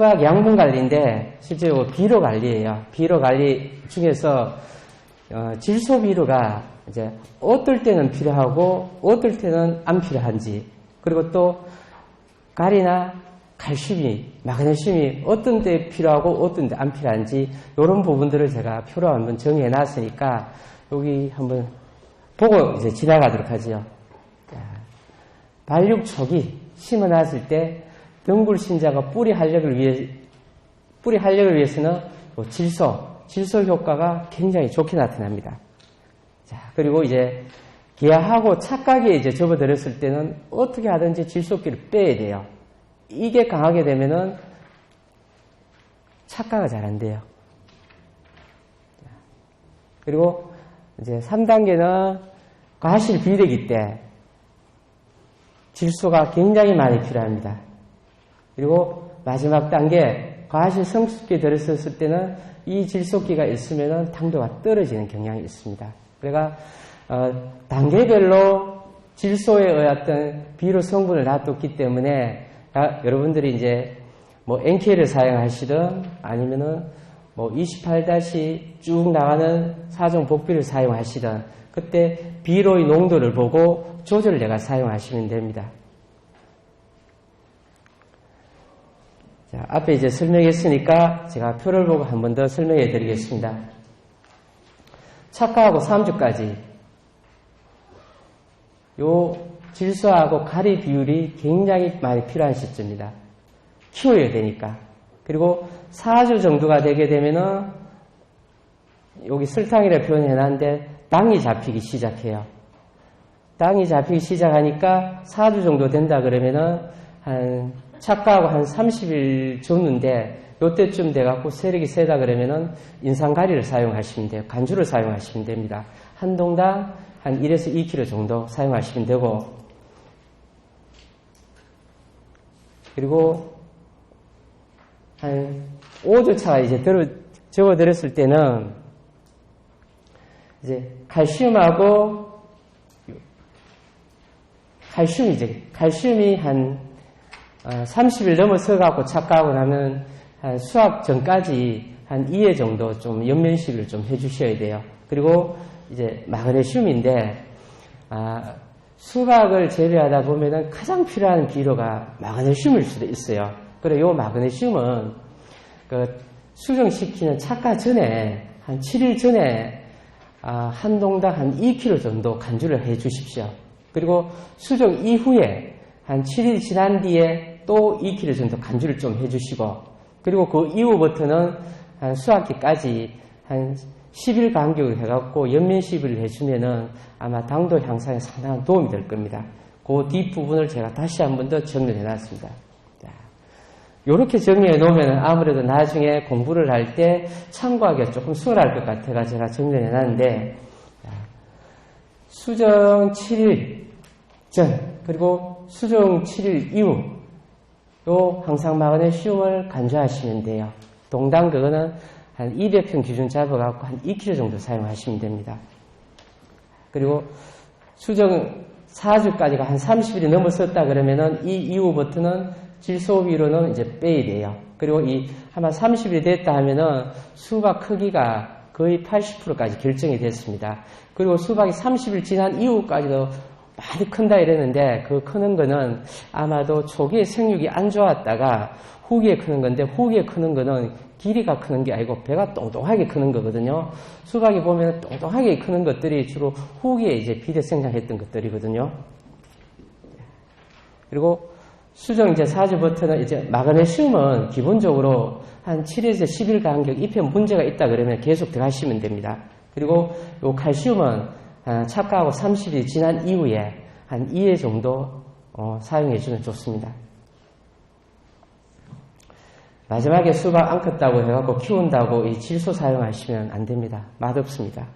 수박 양분 관리인데 실제로 비료 관리예요. 비료 관리 중에서 어, 질소 비료가 이제 어떨 때는 필요하고 어떨 때는 안 필요한지 그리고 또 가리나 칼슘이 마그네슘이 어떤 때 필요하고 어떤 때 안 필요한지 이런 부분들을 제가 표로 한번 정리해 놨으니까 여기 한번 보고 이제 지나가도록 하죠. 발육 초기 심어놨을 때 덩굴 신자가 뿌리 활력을 위해 뿌리 활력을 위해서는 뭐 질소 질소 효과가 굉장히 좋게 나타납니다. 자 그리고 이제 기아하고 착각에 이제 접어들었을 때는 어떻게 하든지 질소기를 빼야 돼요. 이게 강하게 되면은 착각가 잘 안 돼요. 그리고 이제 3단계는 과실 비대기 때 질소가 굉장히 많이 필요합니다. 그리고 마지막 단계 과실 성숙기에 들었을 때는 이 질소기가 있으면 당도가 떨어지는 경향이 있습니다. 그러니까 어, 단계별로 질소에 의했던 비료 성분을 놔뒀기 때문에 아, 여러분들이 이제 뭐 NK를 사용하시든 아니면은 뭐 28-쭉 나가는 사종 복비를 사용하시든 그때 비료의 농도를 보고 조절을 내가 사용하시면 됩니다. 자, 앞에 이제 설명했으니까 제가 표를 보고 한 번 더 설명해 드리겠습니다. 착화하고 3주까지 요 질소하고 가리 비율이 굉장히 많이 필요한 시점입니다. 키워야 되니까. 그리고 4주 정도가 되게 되면은 여기 설탕이라 표현해 놨는데 땅이 잡히기 시작해요. 땅이 잡히기 시작하니까 4주 정도 된다 그러면은 한 착가하고 한 30일 줬는데 요때쯤 돼갖고 세력이 세다 그러면은 인상가리를 사용하시면 돼요. 간주를 사용하시면 됩니다. 한 동당 한 1에서 2kg 정도 사용하시면 되고 그리고 한 5주차가 이제 들어, 적어들었을 때는 이제 칼슘하고 칼슘 이제 칼슘이 한 30일 어, 넘어서 갖고 착각하고 나면 한 수학 전까지 한 2회 정도 좀 연면식을 좀 해주셔야 돼요. 그리고 이제 마그네슘인데 아, 수박을 재배하다 보면은 가장 필요한 비료가 마그네슘일 수도 있어요. 그래 요 마그네슘은 그 수정시키는 착가 전에 한 7일 전에 아, 한 동당 한 2kg 정도 간주를 해 주십시오. 그리고 수정 이후에 한 7일 지난 뒤에 또 2kg 정도 간주를 좀 해주시고 그리고 그 이후부터는 한 수학기까지 한 10일 간격을 해갖고 연면 시비를 해주면은 아마 당도 향상에 상당한 도움이 될 겁니다. 그 뒷부분을 제가 다시 한 번 더 정리해 놨습니다. 이렇게 정리해 놓으면 아무래도 나중에 공부를 할 때 참고하기가 조금 수월할 것 같아가 제가 정리해 놨는데 수정 7일 전 그리고 수정 7일 이후 또 항상 마그네슘을 간주하시면 돼요. 동당 그거는 한 200평 기준 잡아갖고 한 2kg 정도 사용하시면 됩니다. 그리고 수정 4주까지가 한 30일이 넘었었다 그러면은 이 이후부터는 질소비로는 이제 빼야 돼요. 그리고 이 아마 30일이 됐다 하면은 수박 크기가 거의 80%까지 결정이 됐습니다. 그리고 수박이 30일 지난 이후까지도 많이 큰다 이랬는데 그 크는 거는 아마도 초기에 생육이 안 좋았다가 후기에 크는 건데 후기에 크는 거는 길이가 크는 게 아니고 배가 똥똥하게 크는 거거든요. 수박이 보면 똥똥하게 크는 것들이 주로 후기에 이제 비대 생장했던 것들이거든요. 그리고 수정 이제 사주부터는 이제 마그네슘은 기본적으로 한 7에서 10일 간격 잎에 문제가 있다 그러면 계속 들어가시면 됩니다. 그리고 요 칼슘은 아, 착가하고 30일 지난 이후에 한 2회 정도 어, 사용해 주면 좋습니다. 마지막에 수박 안 컸다고 해갖고 키운다고 이 질소 사용하시면 안 됩니다. 맛없습니다.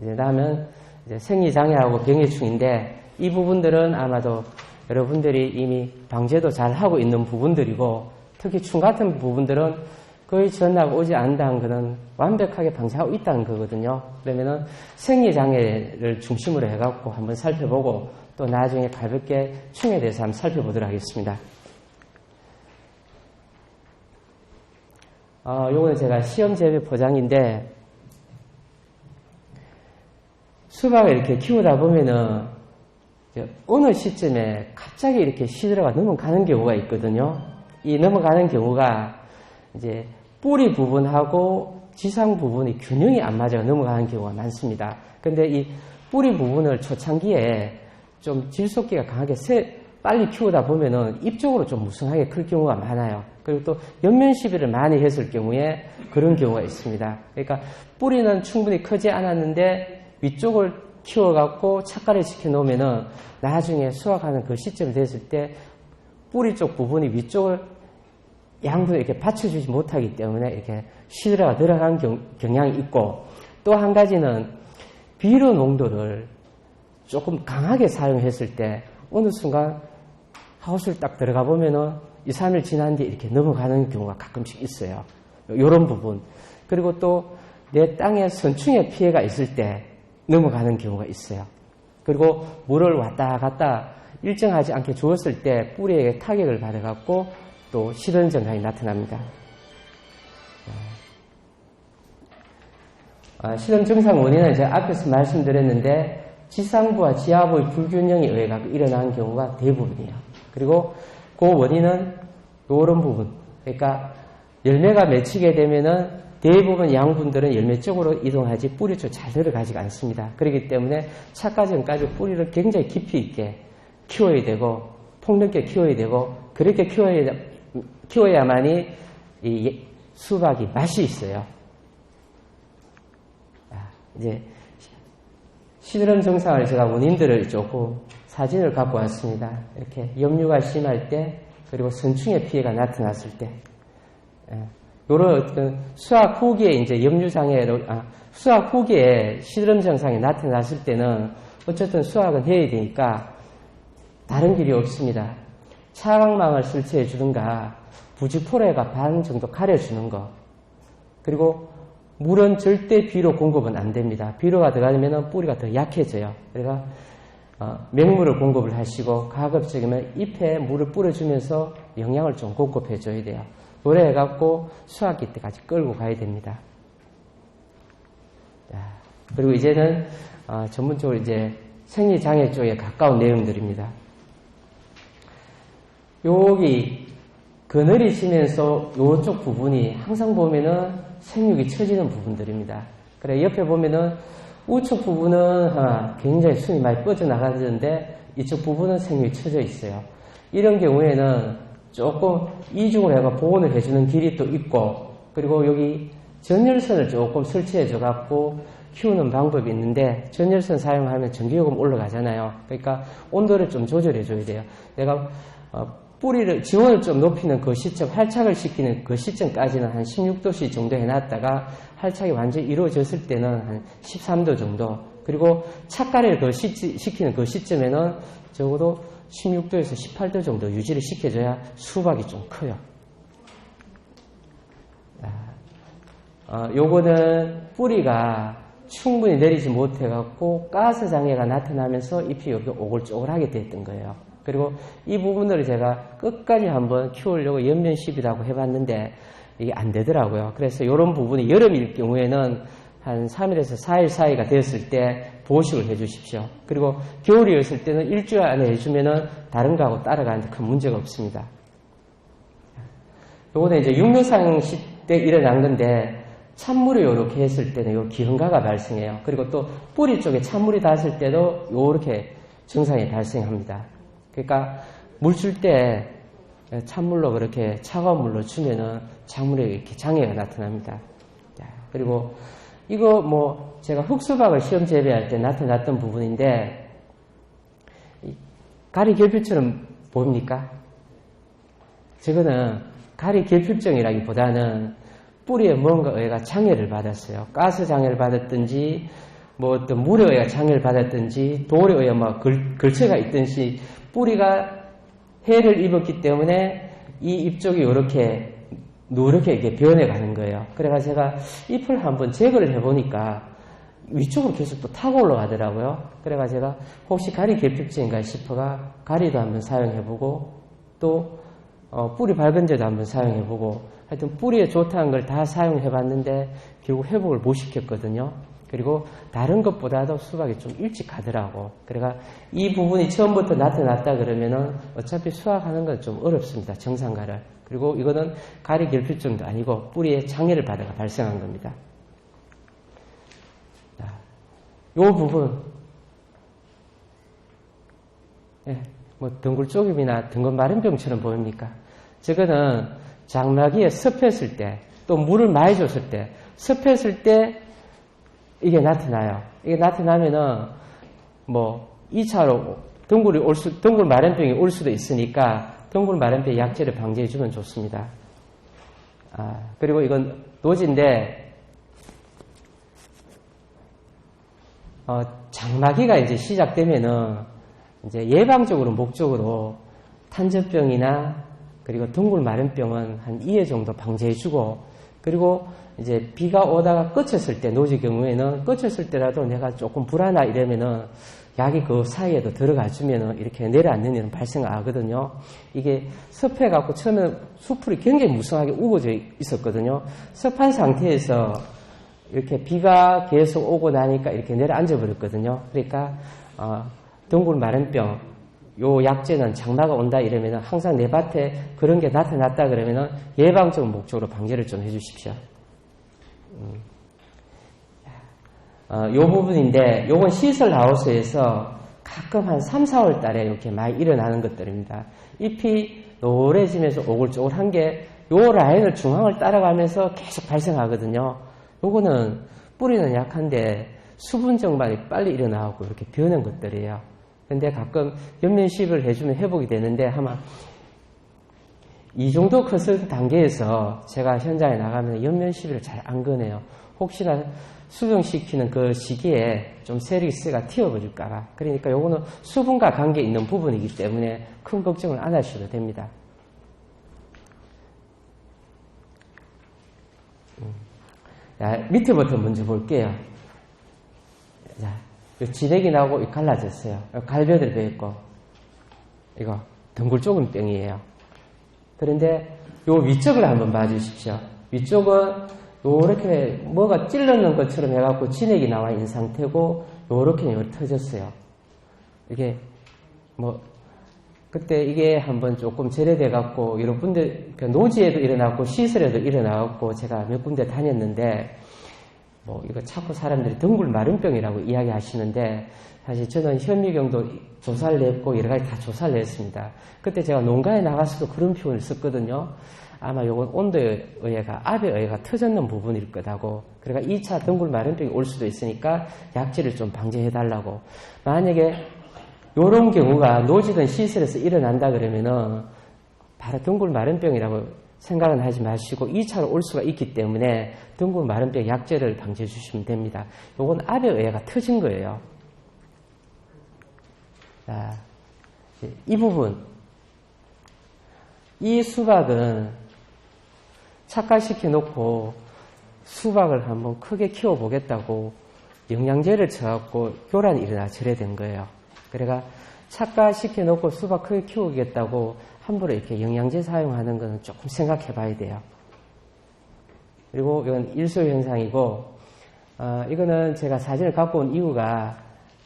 이제 다음은 이제 생리장애하고 병해충인데 이 부분들은 아마도 여러분들이 이미 방제도 잘 하고 있는 부분들이고 특히 충 같은 부분들은 거의 전화가 오지 않는다는 것은 완벽하게 방지하고 있다는 거거든요. 그러면은 생리장애를 중심으로 해갖고 한번 살펴보고 또 나중에 가볍게 충에 대해서 한번 살펴보도록 하겠습니다. 어, 요거는 제가 시험 재배 포장인데, 수박을 이렇게 키우다 보면은, 어느 시점에 갑자기 이렇게 시드라가 넘어가는 경우가 있거든요. 이 넘어가는 경우가 이제 뿌리 부분하고 지상 부분이 균형이 안 맞아 넘어가는 경우가 많습니다. 근데 이 뿌리 부분을 초창기에 좀 질소기가 강하게 세, 빨리 키우다 보면은 입쪽으로 좀 무성하게 클 경우가 많아요. 그리고 또 연면 시비를 많이 했을 경우에 그런 경우가 있습니다. 그러니까 뿌리는 충분히 크지 않았는데 위쪽을 키워갖고 착가를 시켜놓으면은 나중에 수확하는 그 시점이 됐을 때 뿌리 쪽 부분이 위쪽을 양분을 이렇게 받쳐주지 못하기 때문에 이렇게 시드라가 들어간 경, 경향이 있고 또 한 가지는 비료 농도를 조금 강하게 사용했을 때 어느 순간 하우스를 딱 들어가 보면은 2, 3일 지난 뒤에 이렇게 넘어가는 경우가 가끔씩 있어요. 이런 부분. 그리고 또 내 땅에 선충의 피해가 있을 때 넘어가는 경우가 있어요. 그리고 물을 왔다 갔다 일정하지 않게 주었을 때 뿌리에 타격을 받아갖고 또 실은 증상이 나타납니다. 아, 실은 증상 원인은 제가 앞에서 말씀드렸는데 지상부와 지하부의 불균형에 의해 일어나는 경우가 대부분이에요. 그리고 그 원인은 이런 부분. 그러니까 열매가 맺히게 되면은 대부분 양분들은 열매 쪽으로 이동하지 뿌리 쪽 잘 들어가지가 않습니다. 그렇기 때문에 차까 전까지 뿌리를 굉장히 깊이 있게 키워야 되고 폭넓게 키워야 되고 그렇게 키워야, 키워야만이 이 수박이 맛이 있어요. 이제 시드름 증상을 제가 원인들을 조금 사진을 갖고 왔습니다. 이렇게 염류가 심할 때 그리고 선충의 피해가 나타났을 때 이런 어떤 수학 후기에 이제 염류 장애로 아, 수학 후기에 시드름 증상이 나타났을 때는 어쨌든 수학은 해야 되니까 다른 길이 없습니다. 차광망을 설치해 주든가 부지포레가 반 정도 가려주는 거 그리고 물은 절대 비료 공급은 안 됩니다. 비료가 들어가면 뿌리가 더 약해져요. 그러니까 어, 맹물을 공급을 하시고 가급적이면 잎에 물을 뿌려주면서 영양을 좀 공급해 줘야 돼요. 노래 해갖고 수확기 때까지 끌고 가야 됩니다. 그리고 이제는 어, 전문적으로 이제 생리장애 쪽에 가까운 내용들입니다. 여기 그늘이 지면서 이쪽 부분이 항상 보면은 생육이 처지는 부분들입니다. 그래 옆에 보면은 우측 부분은 굉장히 순이 많이 뻗어나가는데 이쪽 부분은 생육이 처져 있어요. 이런 경우에는 조금 이중을 해가 보온을 해주는 길이 또 있고 그리고 여기 전열선을 조금 설치해줘 갖고 키우는 방법이 있는데 전열선 사용하면 전기요금 올라가잖아요. 그러니까 온도를 좀 조절해 줘야 돼요. 내가 어, 뿌리를 지원을 좀 높이는 그 시점, 활착을 시키는 그 시점까지는 한 16도씨 정도 해놨다가 활착이 완전히 이루어졌을 때는 한 13도 정도. 그리고 착가를 그 시키는 그 시점에는 적어도 16도에서 18도 정도 유지를 시켜줘야 수박이 좀 커요. 어, 요거는 뿌리가 충분히 내리지 못해갖고 가스 장애가 나타나면서 잎이 여기 오글조글하게 됐던 거예요. 그리고 이 부분들을 제가 끝까지 한번 키우려고 연면 시비라고 해봤는데 이게 안 되더라고요. 그래서 이런 부분이 여름일 경우에는 한 3일에서 4일 사이가 되었을 때 보식을 해주십시오. 그리고 겨울이었을 때는 일주일 안에 해주면은 다른 거하고 따라가는데 큰 문제가 없습니다. 요거는 이제 육류상 시때 일어난 건데 찬물을 이렇게 했을 때는 요 기흥가가 발생해요. 그리고 또 뿌리 쪽에 찬물이 닿았을 때도 요렇게 증상이 발생합니다. 그러니까 물 줄 때 찬물로 그렇게 차가운 물로 주면은 작물에 이렇게 장애가 나타납니다. 그리고 이거 뭐 제가 흑수박을 시험 재배할 때 나타났던 부분인데 가리 결핍처럼 보입니까? 저거는 가리 결핍증이라기보다는 뿌리에 뭔가 의가 장애를 받았어요. 가스 장애를 받았든지 뭐 어떤 물에 의해 장애를 받았든지 돌에 의해 뭐 걸, 걸체가 있든지 뿌리가 해를 입었기 때문에 이 잎쪽이 이렇게 누렇게 이렇게 변해가는 거예요. 그래서 제가 잎을 한번 제거를 해보니까 위쪽으로 계속 또 타고 올라가더라고요. 그래가 제가 혹시 가리 결핍증인가 싶어가 가리도 한번 사용해보고 또 어, 뿌리 밝은제도 한번 사용해보고 하여튼 뿌리에 좋다는 걸 다 사용해 봤는데 결국 회복을 못 시켰거든요. 그리고 다른 것보다도 수박이 좀 일찍 가더라고. 그래가 이 부분이 처음부터 나타났다 그러면은 어차피 수확하는 건 좀 어렵습니다. 정상가를. 그리고 이거는 가리 결핍증도 아니고 뿌리에 장애를 받아가 발생한 겁니다. 자, 요 부분. 예, 뭐 덩굴 쪼김이나 등근 마른병처럼 보입니까? 저거는 장마기에 습했을 때, 또 물을 많이 줬을 때, 습했을 때 이게 나타나요. 이게 나타나면은 뭐 2차로 덩굴이 올 수, 덩굴 마른병이 올 수도 있으니까 덩굴 마른병 약제를 방지해 주면 좋습니다. 아, 그리고 이건 노지인데 어, 장마기가 이제 시작되면은 이제 예방적으로 목적으로 탄저병이나 그리고 둥굴 마른병은 한 2회 정도 방지해주고 그리고 이제 비가 오다가 끝쳤을 때 노지 경우에는 끝쳤을 때라도 내가 조금 불안하 이러면은 약이 그 사이에도 들어가 주면은 이렇게 내려앉는 일은 발생하거든요. 이게 습해갖고 처음에는 수풀이 굉장히 무성하게 우거져 있었거든요. 습한 상태에서 이렇게 비가 계속 오고 나니까 이렇게 내려앉아 버렸거든요. 그러니까 어, 둥굴 마른병 요 약제는 장마가 온다 이러면은 항상 내 밭에 그런 게 나타났다 그러면은 예방적 목적으로 방제를 좀 해주십시오. 음. 어, 요 부분인데 요건 시설 하우스에서 가끔 한 3, 4월 달에 이렇게 많이 일어나는 것들입니다. 잎이 노래지면서 오글조글한 게 요 라인을 중앙을 따라가면서 계속 발생하거든요. 요거는 뿌리는 약한데 수분 정발이 빨리 일어나고 이렇게 비오는 것들이에요. 근데 가끔 연면식을 해주면 회복이 되는데 아마 이 정도 컸을 단계에서 제가 현장에 나가면 연면 시비를 잘안 꺼내요. 혹시나 수정시키는 그 시기에 좀 세리스가 튀어버릴까봐. 그러니까 요거는 수분과 관계 있는 부분이기 때문에 큰 걱정을 안 하셔도 됩니다. 자, 밑에부터 먼저 볼게요. 자, 지렉이 나오고 갈라졌어요. 갈배들 배 있고, 이거 덩굴 쪽은 병이에요. 그런데 요 위쪽을 한번 봐주십시오. 위쪽은 요렇게 뭐가 찔러놓은 것처럼 해갖고 진액이 나와 있는 상태고, 요렇게 요렇게 터졌어요. 이게 뭐 그때 이게 한번 조금 제례돼갖고 여러 군데 그 노지에도 일어났고 시설에도 일어나갖고 제가 몇 군데 다녔는데 뭐 이거 자꾸 사람들이 덩굴 마른병이라고 이야기하시는데 사실 저는 현미경도 조사를 냈고 여러 가지 다 조사를 냈습니다. 그때 제가 농가에 나가서도 그런 표현을 썼거든요. 아마 이건 온도에 의해가 압에 의해가 터졌는 부분일 거다고. 그러니까 2차 덩굴 마른병이 올 수도 있으니까 약제를 좀 방지해 달라고. 만약에 이런 경우가 노지든 시설에서 일어난다 그러면은 바로 둥굴 마른병이라고 생각은 하지 마시고 2차로 올 수가 있기 때문에 둥굴 마른병 약제를 방지해 주시면 됩니다. 요건 압에 의해가 터진 거예요. 자, 이 부분. 이 수박은 착각시켜 놓고 수박을 한번 크게 키워 보겠다고 영양제를 쳐갖고 교란이 일어나 절해된 거예요. 그래가 착가시켜 놓고 수박 크게 키우겠다고 함부로 이렇게 영양제 사용하는 것은 조금 생각해 봐야 돼요. 그리고 이건 일소 현상이고, 어, 이거는 제가 사진을 갖고 온 이유가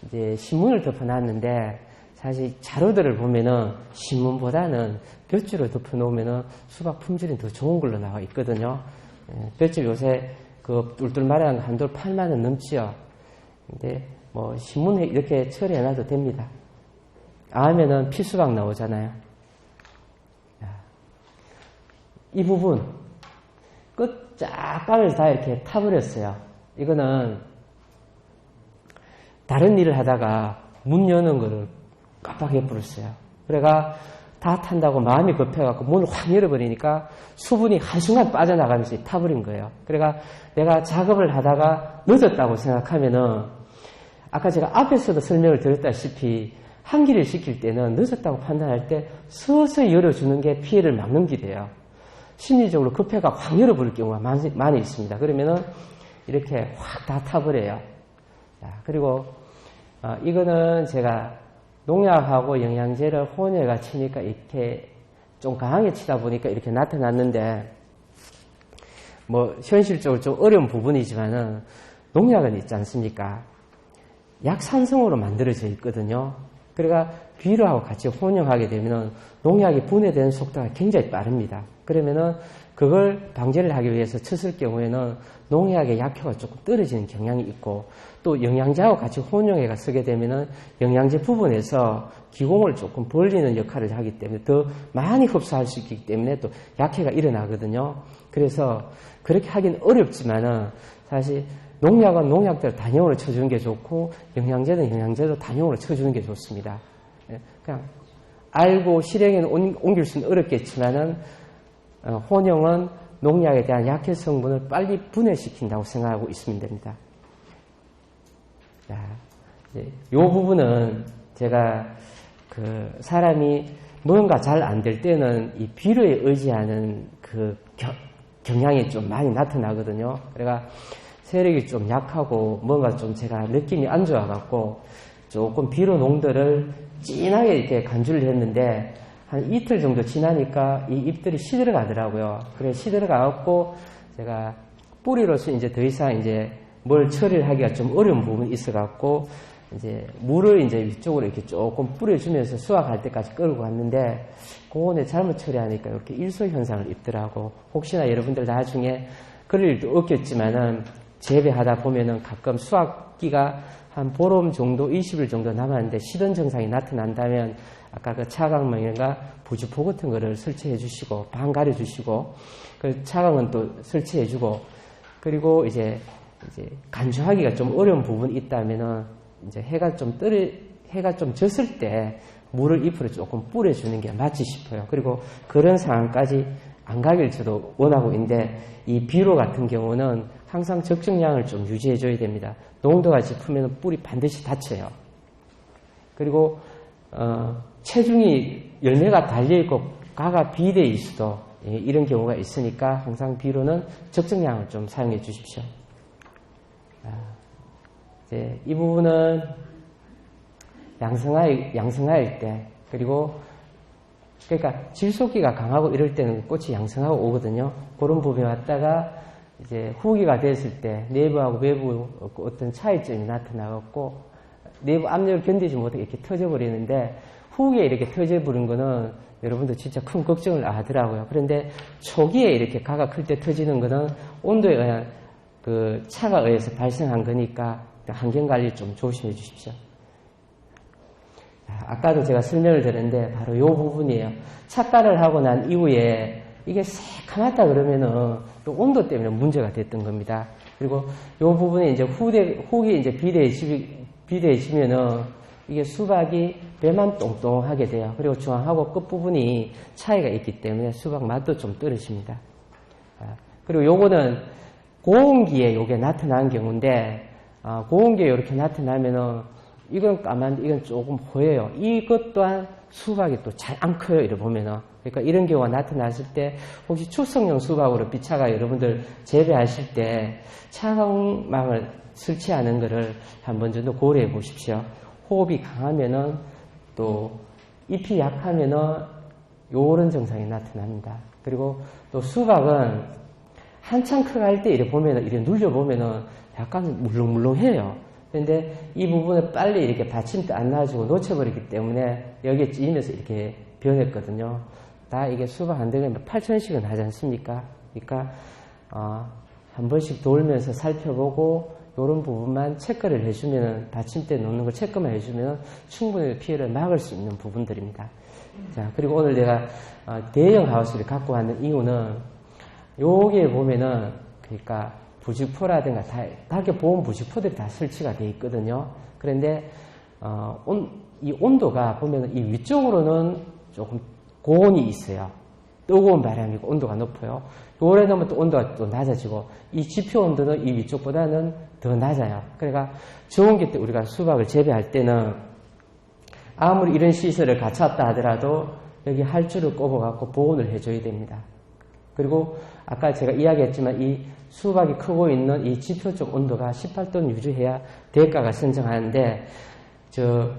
이제 신문을 덮어놨는데 사실 자료들을 보면은 신문보다는 볕줄을 덮어놓으면은 수박 품질이 더 좋은 걸로 나와 있거든요. 예, 볕줄 요새 그 뚫뚫마냥 한돌 8만 원 넘지요. 근데 뭐 신문에 이렇게 처리해놔도 됩니다. 아면은 필수박 나오잖아요. 이 부분 끝 쫙방을 다 이렇게 타버렸어요. 이거는 다른 일을 하다가 문 여는 거를 깜빡 해 버렸어요. 그래가 다 탄다고 마음이 급해갖고 문을 확 열어버리니까 수분이 한순간 빠져나가면서 타버린 거예요. 그래가 내가 작업을 하다가 늦었다고 생각하면은 아까 제가 앞에서도 설명을 드렸다시피 한기를 시킬 때는 늦었다고 판단할 때 서서히 열어주는 게 피해를 막는 길이에요. 심리적으로 급해가 확 열어버릴 경우가 많이, 많이 있습니다. 그러면은 이렇게 확 다 타버려요. 자, 그리고 어, 이거는 제가 농약하고 영양제를 혼혈가 치니까 이렇게 좀 강하게 치다 보니까 이렇게 나타났는데 뭐 현실적으로 좀 어려운 부분이지만은 농약은 있지 않습니까? 약산성으로 만들어져 있거든요. 그러니까 비료하고 같이 혼용하게 되면은 농약이 분해되는 속도가 굉장히 빠릅니다. 그러면은 그걸 방제를 하기 위해서 쳤을 경우에는 농약의 약효가 조금 떨어지는 경향이 있고 또 영양제하고 같이 혼용해가 쓰게 되면은 영양제 부분에서 기공을 조금 벌리는 역할을 하기 때문에 더 많이 흡수할 수 있기 때문에 또 약해가 일어나거든요. 그래서 그렇게 하긴 어렵지만은 사실 농약은 농약대로 단용으로 쳐주는 게 좋고 영양제는 영양제로 단용으로 쳐주는 게 좋습니다. 예, 그냥 알고 실행에 옮길 수는 어렵겠지만은 어, 혼용은 농약에 대한 약해 성분을 빨리 분해시킨다고 생각하고 있으면 됩니다. 자, 이 부분은 제가 그 사람이 뭔가 잘 안 될 때는 이 비료에 의지하는 그 겨, 경향이 좀 많이 나타나거든요. 그러니까 세력이 좀 약하고 뭔가 좀 제가 느낌이 안 좋아갖고 조금 비료 농도를 진하게 이렇게 간주를 했는데 한 이틀 정도 지나니까 이 잎들이 시들어가더라고요. 그래 시들어가갖고 제가 뿌리로서 이제 더 이상 이제 뭘 처리를 하기가 좀 어려운 부분이 있어갖고 이제 물을 이제 위쪽으로 이렇게 조금 뿌려주면서 수확할 때까지 끌고 갔는데 그거는 잘못 처리하니까 이렇게 일소 현상을 입더라고. 혹시나 여러분들 나중에 그럴 일도 없겠지만은 재배하다 보면은 가끔 수확기가 한 보름 정도, 20일 정도 남았는데 시든 증상이 나타난다면 아까 그 차광망이나 부주포 같은 거를 설치해 주시고 방 가려 주시고 그 차광은 또 설치해 주고 그리고 이제 이제 간주하기가 좀 어려운 부분이 있다면은 이제 해가 좀 떨어 해가 좀 졌을 때 물을 잎으로 조금 뿌려주는 게 맞지 싶어요. 그리고 그런 상황까지 안 가길 저도 원하고 있는데 이 비료 같은 경우는 항상 적정량을 좀 유지해 줘야 됩니다. 농도가 짚으면 뿌리 반드시 다쳐요. 그리고 어, 체중이 열매가 달려있고 가가 비대일 수도 예, 이런 경우가 있으니까 항상 비료는 적정량을 좀 사용해 주십시오. 아, 이제 이 부분은 양성할, 양성할 때 그리고 그러니까 질소기가 강하고 이럴 때는 꽃이 양성하고 오거든요. 그런 부분에 왔다가 이제 후기가 됐을 때 내부하고 외부 어떤 차이점이 나타나갖고 내부 압력을 견디지 못하게 이렇게 터져버리는데 후기에 이렇게 터져버린 거는 여러분들 진짜 큰 걱정을 하더라고요. 그런데 초기에 이렇게 가가 클 때 터지는 거는 온도에 의한 그 차가 의해서 발생한 거니까 환경 관리 좀 조심해 주십시오. 아까도 제가 설명을 드렸는데 바로 이 부분이에요. 착가를 하고 난 이후에 이게 새카맣다 그러면은 온도 때문에 문제가 됐던 겁니다. 그리고 이 부분에 이제 후대, 후기 이제 비대해지, 비대해지면은 이게 수박이 배만 똥똥하게 돼요. 그리고 중앙하고 끝부분이 차이가 있기 때문에 수박 맛도 좀 떨어집니다. 아, 그리고 요거는 고온기에 요게 나타난 경우인데, 아, 고온기에 이렇게 나타나면은 이건 까만데 이건 조금 호해요. 이것 또한 수박이 또 잘 안 커요. 이래 보면은. 그러니까 이런 경우가 나타났을 때 혹시 축성용 수박으로 비차가 여러분들 재배하실 때 차광망을 설치하는 것을 한번 정도 고려해 보십시오. 호흡이 강하면은 또 잎이 약하면은 요런 증상이 나타납니다. 그리고 또 수박은 한참 커갈 때 이래 보면은 이래 눌려 보면은 약간 물렁물렁해요. 근데 이 부분을 빨리 이렇게 받침대 안 놔주고 놓쳐버리기 때문에 여기에 찌면서 이렇게 변했거든요. 다 이게 수박 안 되면 8천씩은 하지 않습니까? 그러니까 어, 한 번씩 돌면서 살펴보고 이런 부분만 체크를 해주면 받침대 놓는 걸 체크만 해주면 충분히 피해를 막을 수 있는 부분들입니다. 자 그리고 오늘 내가 어, 대형 하우스를 갖고 왔는 이유는 여기에 보면은 그러니까 부직포라든가 다, 가게 보험 부직포들이 다 설치가 되어 있거든요. 그런데 어, 온, 이 온도가 보면 이 위쪽으로는 조금 고온이 있어요. 뜨거운 바람이고 온도가 높아요. 요래 되면 또 온도가 또 낮아지고 이 지표 온도는 이 위쪽보다는 더 낮아요. 그러니까 저온기 때 우리가 수박을 재배할 때는 아무리 이런 시설을 갖췄다 하더라도 여기 할줄을 꼽아갖고 보온을 해줘야 됩니다. 그리고 아까 제가 이야기했지만 이 수박이 크고 있는 이 지표적 온도가 18도 유지해야 대가가 선정하는데 저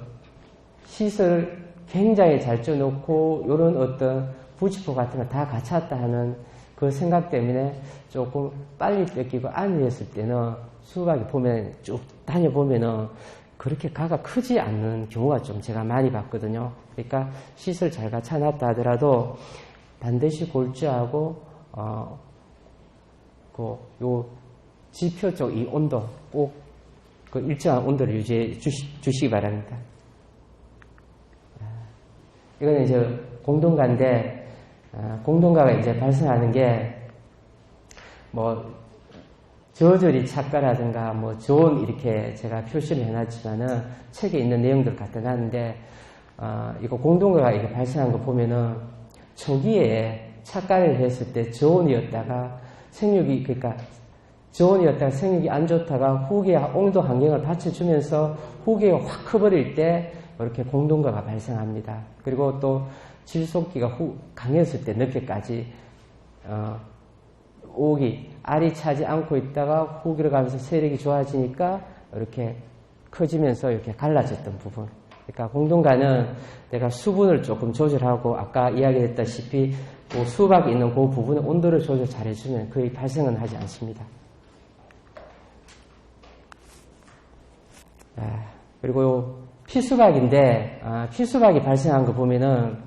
시설 굉장히 잘 쪄놓고 이런 어떤 부지포 같은 걸다 갖췄다 하는 그 생각 때문에 조금 빨리 뺏기고 안위했을 때는 수박이 보면 쭉 다녀보면은 그렇게 가가 크지 않는 경우가 좀 제가 많이 봤거든요. 그러니까 시설 잘 갖춰놨다 하더라도 반드시 골주하고 어, 그, 요, 지표 쪽 이 온도 꼭, 그 일정한 온도를 유지해 주시, 주시기 바랍니다. 아, 이거는 이제 공동가인데, 아, 공동가가 이제 발생하는 게, 뭐, 저절이 착가라든가, 뭐, 좋은 이렇게 제가 표시를 해놨지만은, 책에 있는 내용들 갖다 놨는데, 아, 이거 공동가가 이게 발생한 거 보면은, 초기에 착가를 했을 때 저온이었다가 생육이 그러니까 저온이었다가 생육이 안 좋다가 후기에 온도 환경을 받쳐주면서 후기가 확 커버릴 때 이렇게 공동가가 발생합니다. 그리고 또 질속기가 후, 강했을 때 늦게까지 어, 옥이 알이 차지 않고 있다가 후기로 가면서 세력이 좋아지니까 이렇게 커지면서 이렇게 갈라졌던 부분. 그러니까 공동가는 내가 수분을 조금 조절하고 아까 이야기했다시피 그 수박에 있는 그 부분의 온도를 조절 잘 해주면 거의 발생은 하지 않습니다. 아, 그리고 피수박인데 아, 피수박이 발생한 거 보면은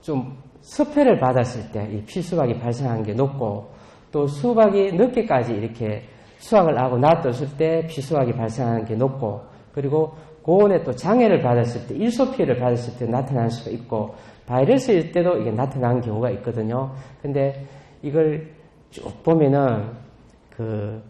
좀 섭해를 받았을 때 이 피수박이 발생한 게 높고 또 수박이 늦게까지 이렇게 수확을 하고 놔뒀을 때 피수박이 발생하는 게 높고 그리고 고온에 또 장애를 받았을 때 일소 피해를 받았을 때 나타날 수가 있고 바이러스일 때도 이게 나타나는 경우가 있거든요. 근데 이걸 쭉 보면은 그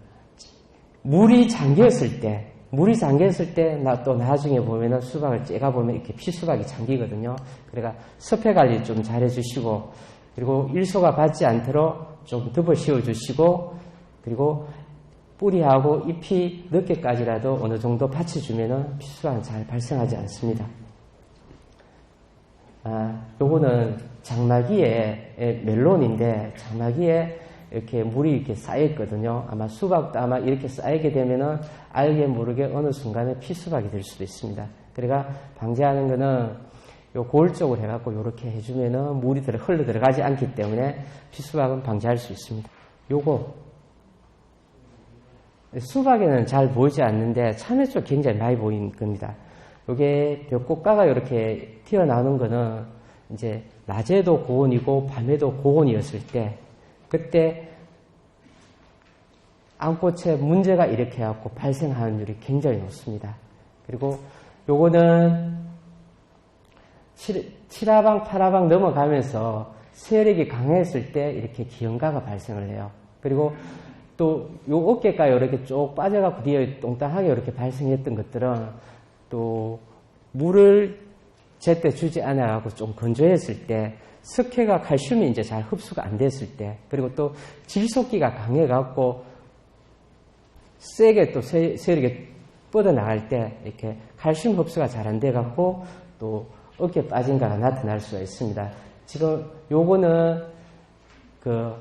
물이 잠겼을 때 물이 잠겼을 때 나 또 나중에 보면은 수박을 째가 보면 이렇게 피수박이 잠기거든요. 그러니까 섭해 관리 좀 잘 해주시고 그리고 일소가 받지 않도록 좀 덮어 씌워주시고 그리고 뿌리하고 잎이 늦게까지라도 어느 정도 받쳐주면은 피수박은 잘 발생하지 않습니다. 아, 요거는 장마기에 멜론인데 장마기에 이렇게 물이 이렇게 쌓여있거든요. 아마 수박도 아마 이렇게 쌓이게 되면은 알게 모르게 어느 순간에 피수박이 될 수도 있습니다. 그러니까 방지하는 거는 요 쪽으로 해갖고 이렇게 해주면은 물이 들어 흘러 들어가지 않기 때문에 피수박은 방지할 수 있습니다. 요거 수박에는 잘 보이지 않는데 참외 쪽 굉장히 많이 보이는 겁니다. 이게 벽곡가가 이렇게 튀어나오는 거는 이제 낮에도 고온이고 밤에도 고온이었을 때 그때 암꽃에 문제가 이렇게 해갖고 발생하는 율이 굉장히 높습니다. 그리고 요거는 7, 화방 8화방 넘어가면서 세력이 강했을 때 이렇게 기형가가 발생을 해요. 그리고 또 요 어깨가 이렇게 쭉 빠져갖고 뒤에 똥땅하게 이렇게 발생했던 것들은 또 물을 제때 주지 않아갖고 좀 건조했을 때 석회가 칼슘이 이제 잘 흡수가 안 됐을 때 그리고 또 질소기가 강해갖고 세게 또 세력이 뻗어나갈 때 이렇게 칼슘 흡수가 잘 안 돼갖고 또 어깨 빠진가가 나타날 수가 있습니다. 지금 요거는 그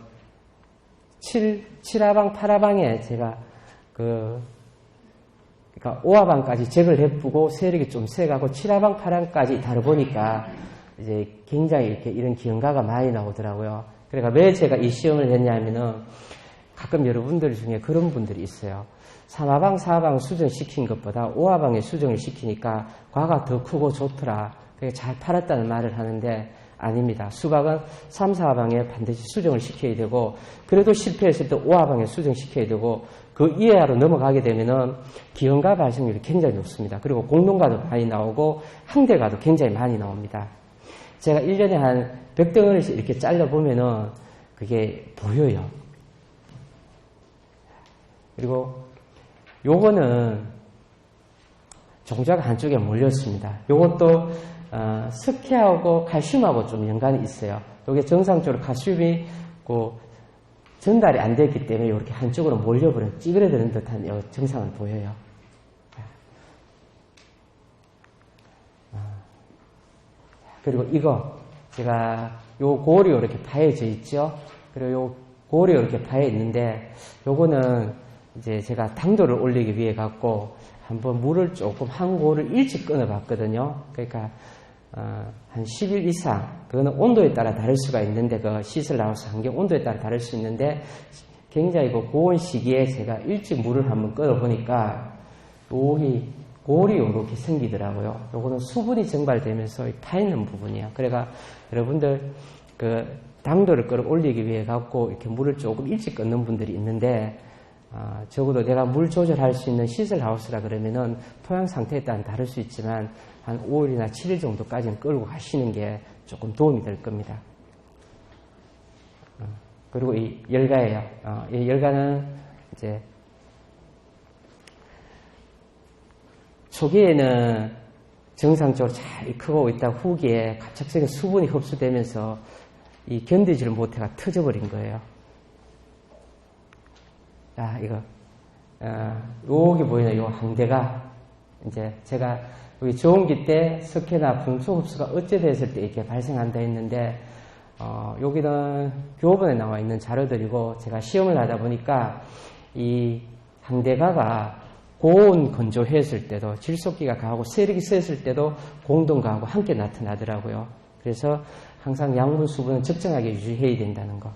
7, 7화방, 8화방에 제가 그 그러니까 5화방까지 잭을 해쁘고 세력이 좀 세가고 7화방, 8화방까지 다뤄보니까 이제 굉장히 이렇게 이런 기형가가 많이 나오더라고요. 그러니까 왜 제가 이 시험을 했냐면은 가끔 여러분들 중에 그런 분들이 있어요. 3화방, 4화방 수정시킨 것보다 5화방에 수정을 시키니까 과가 더 크고 좋더라. 그게 잘 팔았다는 말을 하는데 아닙니다. 수박은 3, 4화방에 반드시 수정을 시켜야 되고 그래도 실패했을 때 5화방에 수정시켜야 되고 그 이하로 넘어가게 되면은 기형가 발생률이 굉장히 높습니다. 그리고 공동가도 많이 나오고 항대가도 굉장히 많이 나옵니다. 제가 1년에 한 100덩어리씩 이렇게 잘라보면은 그게 보여요. 그리고 요거는 종자가 한쪽에 몰렸습니다. 요것도 어, 석회하고 칼슘하고 좀 연관이 있어요. 이게 정상적으로 칼슘이 그 전달이 안 됐기 때문에 이렇게 한쪽으로 몰려버린 찌그러드는 듯한 증상을 보여요. 아. 그리고 이거 제가 요 골이 이렇게 파여져 있죠. 그리고 요 골이 이렇게 파여 있는데 요거는 이제 제가 당도를 올리기 위해 갖고 한번 물을 조금 한 골을 일찍 끊어 봤거든요. 그러니까 어, 한 10일 이상, 그거는 온도에 따라 다를 수가 있는데, 그 시설 나와서 환경 온도에 따라 다를 수 있는데, 굉장히 그 고온 시기에 제가 일찍 물을 한번 끓여보니까, 여기 골이 이렇게 생기더라고요. 요거는 수분이 증발되면서 타있는 부분이야. 그래가 여러분들 그 당도를 끌어올리기 위해 갖고 이렇게 물을 조금 일찍 끊는 분들이 있는데, 아, 적어도 내가 물 조절할 수 있는 시설 하우스라 그러면은 토양 상태에 따라 다를 수 있지만 한 5일이나 7일 정도까지는 끌고 가시는 게 조금 도움이 될 겁니다. 어, 그리고 이 열가예요. 어, 이 열가는 이제 초기에는 정상적으로 잘 크고 있다 후기에 갑작스레 수분이 흡수되면서 이 견디지를 못해가 터져버린 거예요. 아, 이거, 어, 여기 보이는 요 항대가, 이제 제가 여기 저온기 때 석회나 풍수 흡수가 어째 됐을 때 이렇게 발생한다 했는데, 어, 여기는 교본에 나와 있는 자료들이고, 제가 시험을 하다 보니까 이 항대가가 고온 건조했을 때도, 질소기가 가고 세력이 셌을 때도 공동 가하고 함께 나타나더라고요. 그래서 항상 양분 수분은 적정하게 유지해야 된다는 거.